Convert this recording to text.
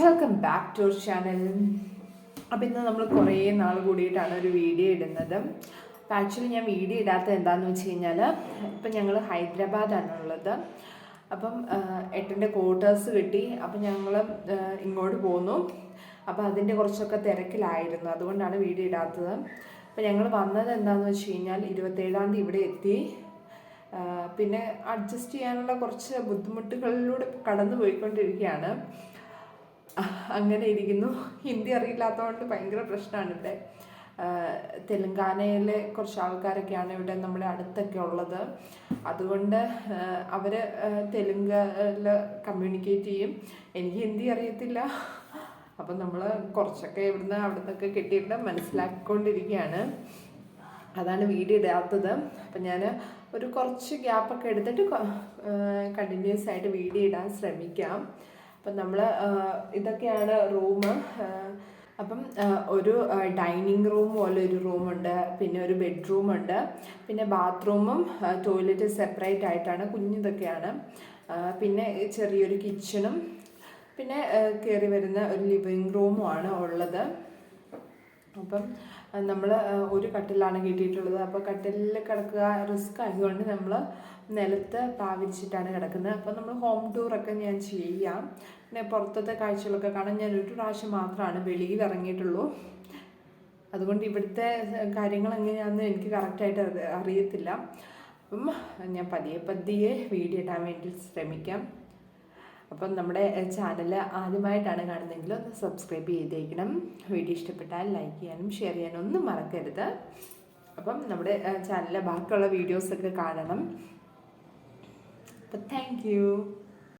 Welcome back to channel അപ്പം ഇന്ന് നമ്മൾ കുറേ നാൾ കൂടിയിട്ടാണ് ഒരു വീഡിയോ ഇടുന്നത്. അപ്പം ആക്ച്വലി ഞാൻ വീഡിയോ ഇടാത്തത് എന്താണെന്ന് വെച്ച് കഴിഞ്ഞാൽ ഇപ്പം ഞങ്ങൾ ഹൈദരാബാദാണ് ഉള്ളത് അപ്പം എട്ടിന്റെ ക്വാർട്ടേഴ്സ് കിട്ടി. അപ്പം ഞങ്ങൾ ഇങ്ങോട്ട് പോന്നു. അപ്പം അതിന്റെ കുറച്ചൊക്കെ തിരക്കിലായിരുന്നു. അതുകൊണ്ടാണ് വീഡിയോ ഇടാത്തത്. അപ്പം ഞങ്ങൾ വന്നത് എന്താണെന്ന് വെച്ച് കഴിഞ്ഞാൽ ഇരുപത്തേഴാം തീയതി ഇവിടെ എത്തി. പിന്നെ അഡ്ജസ്റ്റ് ചെയ്യാനുള്ള കുറച്ച് ബുദ്ധിമുട്ടുകളിലൂടെ കടന്നു പോയിക്കൊണ്ടിരിക്കുകയാണ് അങ്ങനെ ഇരിക്കുന്നു. ഹിന്ദി അറിയില്ലാത്തതുകൊണ്ട് ഭയങ്കര പ്രശ്നമാണ് ഇവിടെ. തെലുങ്കാനയിലെ കുറച്ച് ആൾക്കാരൊക്കെയാണ് ഇവിടെ നമ്മുടെ അടുത്തൊക്കെ ഉള്ളത്. അതുകൊണ്ട് അവർ തെലുങ്കിൽ കമ്മ്യൂണിക്കേറ്റ് ചെയ്യും. എനിക്ക് ഹിന്ദി അറിയത്തില്ല. അപ്പം നമ്മൾ കുറച്ചൊക്കെ ഇവിടുന്ന് അവിടുന്നൊക്കെ കിട്ടിയിട്ട് മനസ്സിലാക്കിക്കൊണ്ടിരിക്കുകയാണ്. അതാണ് വീഡിയോ ഇടാത്തത്. അപ്പം ഞാൻ ഒരു കുറച്ച് ഗ്യാപ്പൊക്കെ എടുത്തിട്ട് കണ്ടിന്യൂസ് ആയിട്ട് വീഡിയോ ഇടാൻ ശ്രമിക്കാം. അപ്പം നമ്മൾ ഇതൊക്കെയാണ് റൂം അപ്പം ഒരു ഡൈനിങ് റൂം പോലെ ഒരു റൂമുണ്ട്. പിന്നെ ഒരു ബെഡ്റൂമുണ്ട്. പിന്നെ ബാത്റൂമും ടോയ്ലറ്റ് സെപ്പറേറ്റ് ആയിട്ടാണ് കുഞ്ഞിതൊക്കെയാണ്. പിന്നെ ചെറിയൊരു കിച്ചണും. പിന്നെ കയറി വരുന്ന ഒരു ലിവിങ് റൂമുമാണ് ഉള്ളത്. അപ്പം നമ്മൾ ഒരു കട്ടിലാണ് കിട്ടിയിട്ടുള്ളത്. അപ്പോൾ കട്ടിലിൽ കിടക്കുക റിസ്ക് ആയതുകൊണ്ട് നമ്മൾ നിലത്ത് പാവിരിച്ചിട്ടാണ് കിടക്കുന്നത്. അപ്പോൾ നമ്മൾ ഹോം ടൂറൊക്കെ ഞാൻ ചെയ്യാം. പിന്നെ പുറത്തത്തെ കാഴ്ചകളൊക്കെ കാണാൻ ഞാൻ ഒരു പ്രാവശ്യം മാത്രമാണ് വെളിയിൽ ഇറങ്ങിയിട്ടുള്ളൂ. അതുകൊണ്ട് ഇവിടുത്തെ കാര്യങ്ങൾ എങ്ങനെയാണെന്ന് എനിക്ക് കറക്റ്റായിട്ട് അറി- അറിയത്തില്ല. അപ്പം ഞാൻ പതിയെ പതിയെ വീഡിയോ ഇടാൻ വേണ്ടി ശ്രമിക്കാം. അപ്പം നമ്മുടെ ചാനൽ ആദ്യമായിട്ടാണ് കാണുന്നതെങ്കിൽ ഒന്ന് സബ്സ്ക്രൈബ് ചെയ്തേക്കണം. വീഡിയോ ഇഷ്ടപ്പെട്ടാൽ ലൈക്ക് ചെയ്യാനും ഷെയർ ചെയ്യാനും ഒന്നും മറക്കരുത്. അപ്പം നമ്മുടെ ചാനലിലെ ബാക്കിയുള്ള വീഡിയോസൊക്കെ കാണണം. അപ്പം താങ്ക്